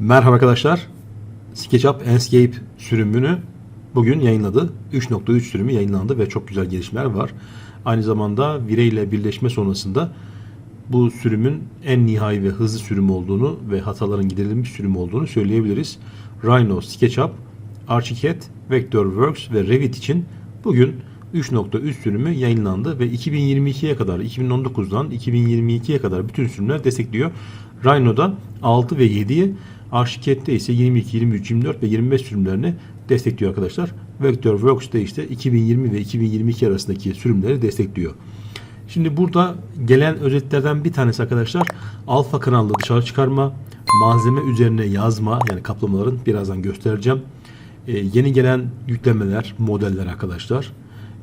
Merhaba arkadaşlar. SketchUp Enscape sürümünü bugün yayınladı. 3.3 sürümü yayınlandı ve çok güzel gelişmeler var. Aynı zamanda Vire ile birleşme sonrasında bu sürümün en nihai ve hızlı sürüm olduğunu ve hataların giderilmiş sürüm olduğunu söyleyebiliriz. Rhino, SketchUp, Archicad, Vectorworks ve Revit için bugün 3.3 sürümü yayınlandı ve 2022'ye kadar 2019'dan 2022'ye kadar bütün sürümler destekliyor. Rhino'da 6 ve 7'yi Archicad'de ise 22, 23, 24 ve 25 sürümlerini destekliyor arkadaşlar. Vectorworks'te işte 2020 ve 2022 arasındaki sürümleri destekliyor. Şimdi burada gelen özetlerden bir tanesi arkadaşlar alfa kanallı dışarı çıkarma, malzeme üzerine yazma yani kaplamaların birazdan göstereceğim. Ee, yeni gelen yüklemeler, modeller arkadaşlar.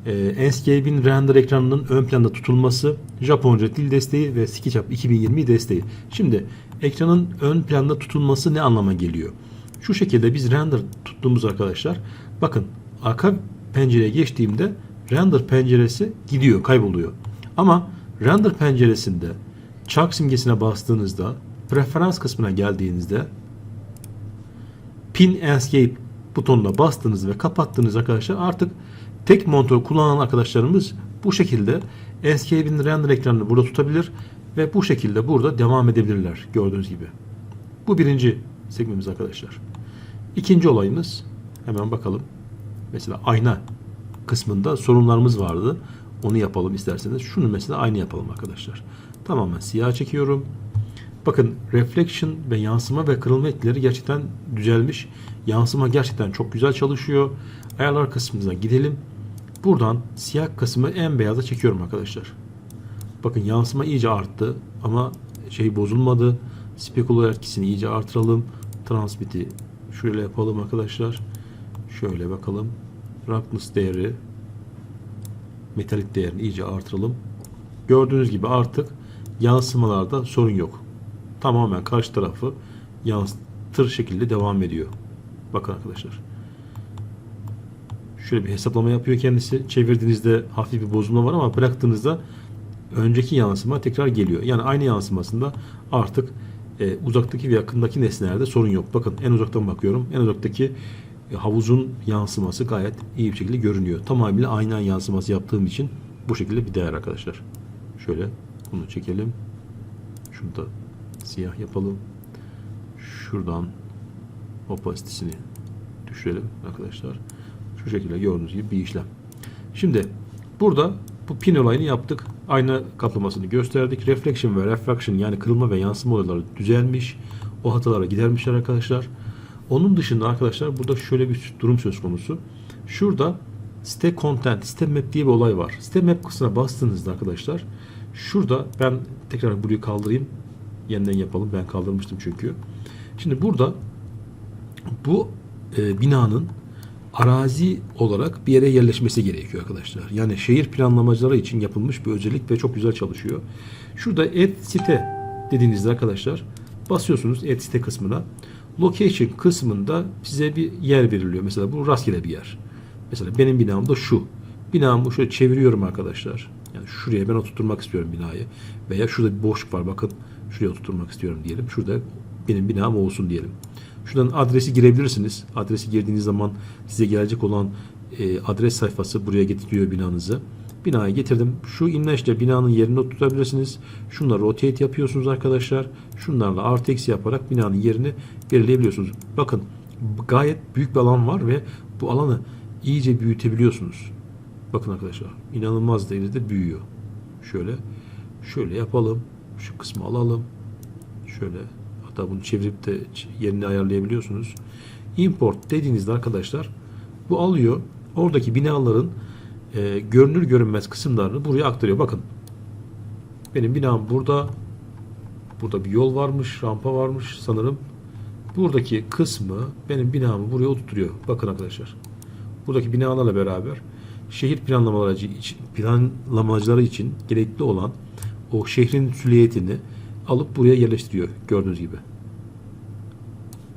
Ee, Enscape'in render ekranının ön planda tutulması, Japonca dil desteği ve SketchUp 2020 desteği. Şimdi ekranın ön planda tutulması ne anlama geliyor? Şu şekilde biz render tuttuğumuz arkadaşlar bakın arka pencereye geçtiğimde render penceresi gidiyor, kayboluyor. Ama render penceresinde çark simgesine bastığınızda preferans kısmına geldiğinizde pin escape butonuna bastığınız ve kapattığınız arkadaşlar artık tek monitör kullanan arkadaşlarımız bu şekilde Escape'in render ekranını burada tutabilir ve bu şekilde burada devam edebilirler gördüğünüz gibi. Bu birinci sekmemiz arkadaşlar. İkinci olayımız hemen bakalım. Mesela ayna kısmında sorunlarımız vardı. Onu yapalım isterseniz. Şunu mesela aynı yapalım arkadaşlar. Tamamen siyah çekiyorum. Bakın reflection ve yansıma ve kırılma etkileri gerçekten düzelmiş. Yansıma gerçekten çok güzel çalışıyor. Ayarlar kısmına gidelim. Buradan siyah kısmı en beyaza çekiyorum arkadaşlar. Bakın yansıma iyice arttı ama şey bozulmadı. Specular etkisini iyice artıralım. Transmit'i şöyle yapalım arkadaşlar. Şöyle bakalım. Roughness değeri metalik değerini iyice artıralım. Gördüğünüz gibi artık yansımalarda sorun yok. Tamamen karşı tarafı yansıtır şekilde devam ediyor. Bakın arkadaşlar. Şöyle bir hesaplama yapıyor kendisi. Çevirdiğinizde hafif bir bozulma var ama bıraktığınızda önceki yansıma tekrar geliyor. Yani aynı yansımasında artık e, uzaktaki ve yakındaki nesnelerde sorun yok. Bakın en uzaktan bakıyorum. En uzaktaki e, havuzun yansıması gayet iyi bir şekilde görünüyor. Tamamıyla ayna yansıması yaptığım için bu şekilde bir değer arkadaşlar. Şöyle bunu çekelim. Şunu da siyah yapalım. Şuradan opasitesini düşürelim arkadaşlar. Şu şekilde gördüğünüz gibi bir işlem. Şimdi burada bu pin olayını yaptık. Ayna kaplamasını gösterdik. Reflection ve refraction yani kırılma ve yansıma olayları düzelmiş. O hatalara gidermişler arkadaşlar. Onun dışında arkadaşlar burada şöyle bir durum söz konusu. Şurada site content, site map diye bir olay var. Site map kısmına bastığınızda arkadaşlar şurada ben tekrar burayı kaldırayım. Yeniden yapalım. Ben kaldırmıştım çünkü. Şimdi burada bu e, binanın arazi olarak bir yere yerleşmesi gerekiyor arkadaşlar. Yani şehir planlamacıları için yapılmış bir özellik ve çok güzel çalışıyor. Şurada add site dediğinizde arkadaşlar basıyorsunuz add site kısmına. Location kısmında size bir yer veriliyor. Mesela bu rastgele bir yer. Mesela benim binam da şu. Binamı şöyle çeviriyorum arkadaşlar. Yani şuraya ben oturtmak istiyorum binayı. Veya şurada bir boşluk var bakın. Şuraya oturtmak istiyorum diyelim. Şurada benim binam olsun diyelim. Şuradan adresi girebilirsiniz. Adresi girdiğiniz zaman size gelecek olan e, adres sayfası buraya getiriyor binanızı. Binayı getirdim. Şu imleçle binanın yerini tutabilirsiniz. Şunları rotate yapıyorsunuz arkadaşlar. Şunlarla artı eksi yaparak binanın yerini belirleyebiliyorsunuz. Bakın gayet büyük bir alan var ve bu alanı iyice büyütebiliyorsunuz. Bakın arkadaşlar inanılmaz derecede büyüyor. Şöyle şöyle yapalım. Şu kısmı alalım. Şöyle hatta bunu çevirip de yerini ayarlayabiliyorsunuz. Import dediğinizde arkadaşlar bu alıyor. Oradaki binaların e, görünür görünmez kısımlarını buraya aktarıyor. Bakın benim binam burada. Burada bir yol varmış, rampa varmış sanırım. Buradaki kısmı benim binamı buraya oturtuyor. Bakın arkadaşlar. Buradaki binalarla beraber şehir planlamaları için, planlamacıları için gerekli olan o şehrin süliyetini alıp buraya yerleştiriyor gördüğünüz gibi.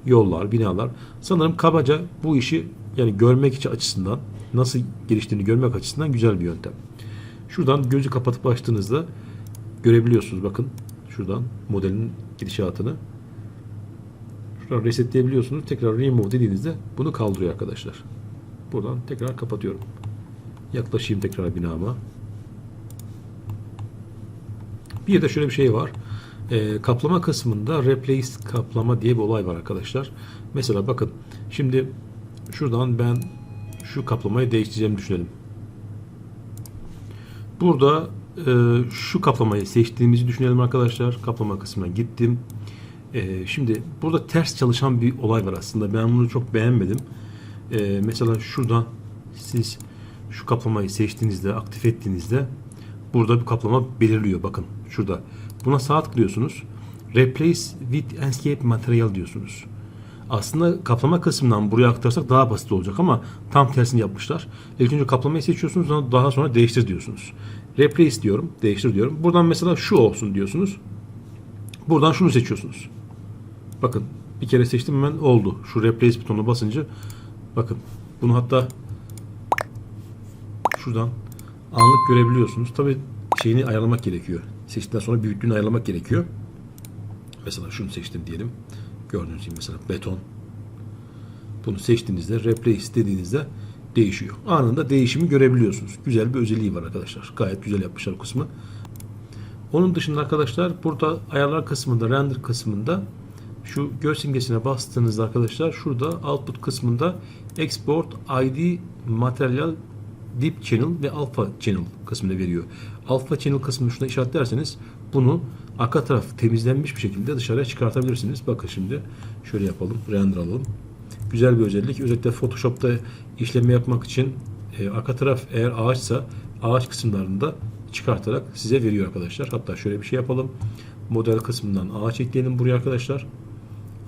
Yollar, binalar. Sanırım kabaca bu işi yani görmek için açısından nasıl geliştiğini görmek açısından güzel bir yöntem. Şuradan gözü kapatıp açtığınızda görebiliyorsunuz. Bakın şuradan modelin gidişatını. Şuradan resetleyebiliyorsunuz. Tekrar remove dediğinizde bunu kaldırıyor arkadaşlar. Buradan tekrar kapatıyorum. Yaklaşayım tekrar binama. Bir de şöyle bir şey var. Ee, kaplama kısmında replace kaplama diye bir olay var arkadaşlar. Mesela bakın şimdi şuradan ben şu kaplamayı değiştireceğimi düşünelim. Burada e, şu kaplamayı seçtiğimizi düşünelim arkadaşlar. Kaplama kısmına gittim. E, şimdi burada ters çalışan bir olay var aslında. Ben bunu çok beğenmedim. E, mesela şuradan siz şu kaplamayı seçtiğinizde, aktif ettiğinizde burada bir kaplama belirliyor. Bakın şurada. Buna sağ tıklıyorsunuz. Replace with Enscape Material diyorsunuz. Aslında kaplama kısmından buraya aktarsak daha basit olacak ama tam tersini yapmışlar. İlk önce kaplamayı seçiyorsunuz daha sonra değiştir diyorsunuz. Replace diyorum, değiştir diyorum. Buradan mesela şu olsun diyorsunuz. Buradan şunu seçiyorsunuz. Bakın bir kere seçtim hemen oldu. Şu replace butonuna basınca bakın bunu hatta şuradan anlık görebiliyorsunuz. Tabi şeyini ayarlamak gerekiyor. Seçtikten sonra büyüklüğünü ayarlamak gerekiyor. Mesela şunu seçtim diyelim. Gördüğünüz gibi mesela beton. Bunu seçtiğinizde replace dediğinizde değişiyor. Anında değişimi görebiliyorsunuz. Güzel bir özelliği var arkadaşlar. Gayet güzel yapmışlar kısmı. Onun dışında arkadaşlar burada ayarlar kısmında, render kısmında şu göz simgesine bastığınızda arkadaşlar şurada output kısmında export ID material deep channel ve alpha channel kısmını veriyor. Alpha channel kısmını şuna işaretlerseniz bunu arka taraf temizlenmiş bir şekilde dışarıya çıkartabilirsiniz. Bakın şimdi şöyle yapalım. Render alalım. Güzel bir özellik. Özellikle Photoshop'ta işleme yapmak için e, arka taraf eğer ağaçsa ağaç kısımlarında çıkartarak size veriyor arkadaşlar. Hatta şöyle bir şey yapalım. Model kısmından ağaç ekleyelim buraya arkadaşlar.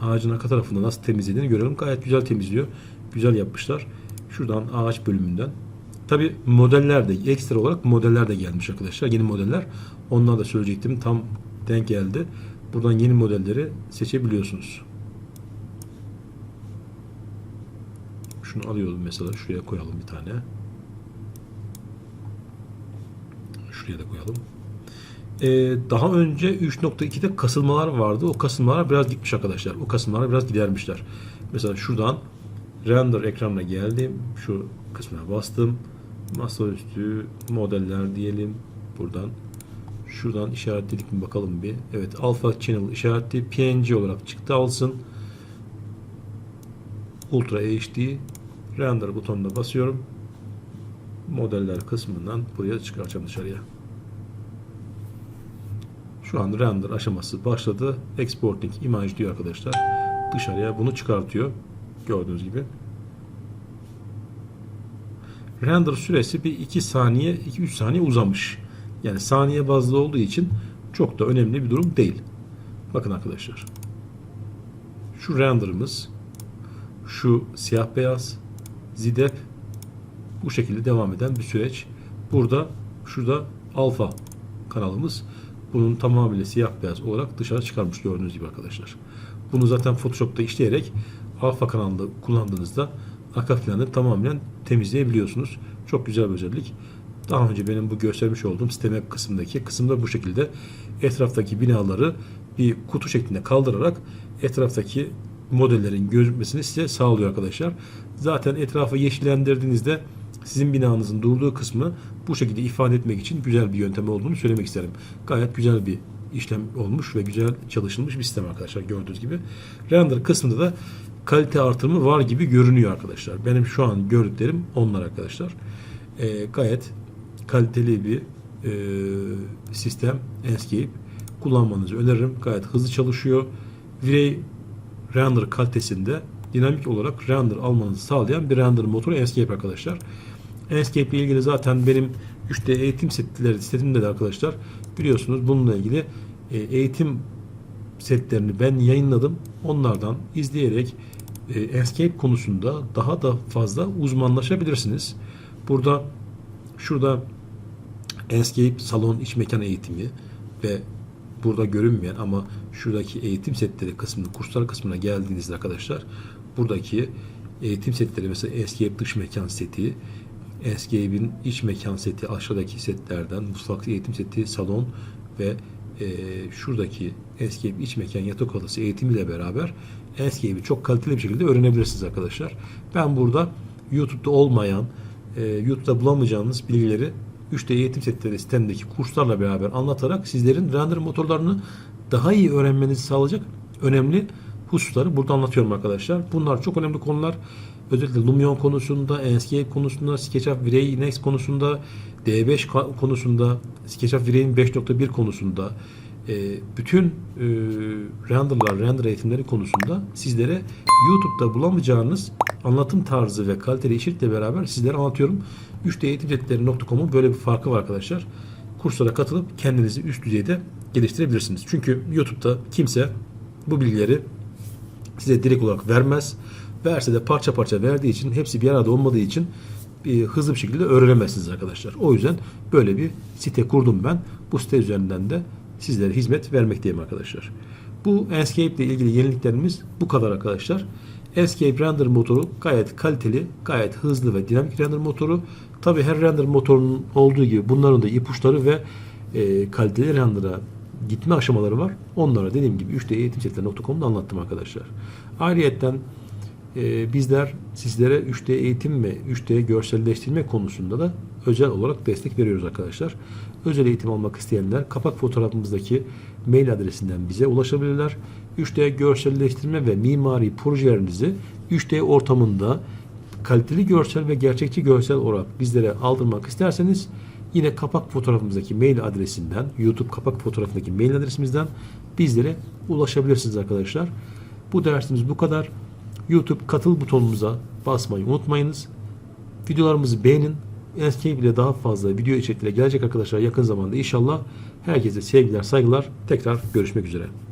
Ağacın arka tarafında nasıl temizlediğini görelim. Gayet güzel temizliyor. Güzel yapmışlar. Şuradan ağaç bölümünden Tabi modeller de ekstra olarak modeller de gelmiş arkadaşlar. Yeni modeller. Onlar da söyleyecektim. Tam denk geldi. Buradan yeni modelleri seçebiliyorsunuz. Şunu alıyorum mesela. Şuraya koyalım bir tane. Şuraya da koyalım. Ee, daha önce 3.2'de kasılmalar vardı. O kasılmalar biraz gitmiş arkadaşlar. O kasılmalar biraz gidermişler. Mesela şuradan render ekranına geldim. Şu kısmına bastım masaüstü modeller diyelim. Buradan şuradan işaretledik mi bakalım bir. Evet alpha channel işaretli png olarak çıktı. Alsın. Ultra hd render butonuna basıyorum. Modeller kısmından buraya çıkaracağım dışarıya. Şu an render aşaması başladı. Exporting image diyor arkadaşlar. Dışarıya bunu çıkartıyor. Gördüğünüz gibi render süresi bir 2 saniye 2-3 saniye uzamış. Yani saniye bazlı olduğu için çok da önemli bir durum değil. Bakın arkadaşlar. Şu renderımız şu siyah beyaz zidep bu şekilde devam eden bir süreç. Burada şurada alfa kanalımız bunun tamamıyla siyah beyaz olarak dışarı çıkarmış gördüğünüz gibi arkadaşlar. Bunu zaten Photoshop'ta işleyerek alfa kanalında kullandığınızda arka planı tamamen temizleyebiliyorsunuz. Çok güzel bir özellik. Daha önce benim bu göstermiş olduğum sisteme kısımdaki kısımda bu şekilde etraftaki binaları bir kutu şeklinde kaldırarak etraftaki modellerin gözükmesini size sağlıyor arkadaşlar. Zaten etrafı yeşillendirdiğinizde sizin binanızın durduğu kısmı bu şekilde ifade etmek için güzel bir yöntem olduğunu söylemek isterim. Gayet güzel bir işlem olmuş ve güzel çalışılmış bir sistem arkadaşlar gördüğünüz gibi. Render kısmında da kalite artırımı var gibi görünüyor arkadaşlar. Benim şu an gördüklerim onlar arkadaşlar. E, gayet kaliteli bir e, sistem Enscape kullanmanızı öneririm. Gayet hızlı çalışıyor. V-Ray render kalitesinde dinamik olarak render almanızı sağlayan bir render motoru Enscape arkadaşlar. Enscape ile ilgili zaten benim 3D eğitim setleri setimde de arkadaşlar biliyorsunuz bununla ilgili e, eğitim setlerini ben yayınladım. Onlardan izleyerek e, Escape konusunda daha da fazla uzmanlaşabilirsiniz. Burada şurada Escape salon iç mekan eğitimi ve burada görünmeyen ama şuradaki eğitim setleri kısmını, kurslar kısmına geldiğinizde arkadaşlar buradaki eğitim setleri mesela Escape dış mekan seti, Escape'in iç mekan seti aşağıdaki setlerden mutfak eğitim seti, salon ve e, şuradaki Escape iç mekan yatak odası eğitimiyle beraber Escape'i çok kaliteli bir şekilde öğrenebilirsiniz arkadaşlar. Ben burada YouTube'da olmayan, e, YouTube'da bulamayacağınız bilgileri 3D eğitim setleri sitesindeki kurslarla beraber anlatarak sizlerin render motorlarını daha iyi öğrenmenizi sağlayacak önemli hususları burada anlatıyorum arkadaşlar. Bunlar çok önemli konular. Özellikle Lumion konusunda, Enscape konusunda, SketchUp V-Ray Next konusunda, D5 ka- konusunda, SketchUp V-Ray'in 5.1 konusunda, e, bütün e, renderlar, render eğitimleri konusunda sizlere YouTube'da bulamayacağınız anlatım tarzı ve kaliteli içerikle beraber sizlere anlatıyorum. 3D eğitimsetleri.com'un böyle bir farkı var arkadaşlar. Kurslara katılıp kendinizi üst düzeyde geliştirebilirsiniz. Çünkü YouTube'da kimse bu bilgileri size direkt olarak vermez. Verse de parça parça verdiği için hepsi bir arada olmadığı için e, hızlı bir şekilde öğrenemezsiniz arkadaşlar. O yüzden böyle bir site kurdum ben. Bu site üzerinden de sizlere hizmet vermekteyim arkadaşlar. Bu Enscape ile ilgili yeniliklerimiz bu kadar arkadaşlar. Enscape render motoru gayet kaliteli, gayet hızlı ve dinamik render motoru. Tabi her render motorunun olduğu gibi bunların da ipuçları ve e, kaliteli render'a gitme aşamaları var. Onlara dediğim gibi 3D eğitimsetleri.com'da anlattım arkadaşlar. Ayrıyetten e, bizler sizlere 3D eğitim ve 3D görselleştirme konusunda da özel olarak destek veriyoruz arkadaşlar. Özel eğitim almak isteyenler kapak fotoğrafımızdaki mail adresinden bize ulaşabilirler. 3D görselleştirme ve mimari projelerinizi 3D ortamında kaliteli görsel ve gerçekçi görsel olarak bizlere aldırmak isterseniz yine kapak fotoğrafımızdaki mail adresinden YouTube kapak fotoğrafındaki mail adresimizden bizlere ulaşabilirsiniz arkadaşlar. Bu dersimiz bu kadar. YouTube katıl butonumuza basmayı unutmayınız. Videolarımızı beğenin. Escape ile daha fazla video içerikleri gelecek arkadaşlar yakın zamanda inşallah. Herkese sevgiler, saygılar. Tekrar görüşmek üzere.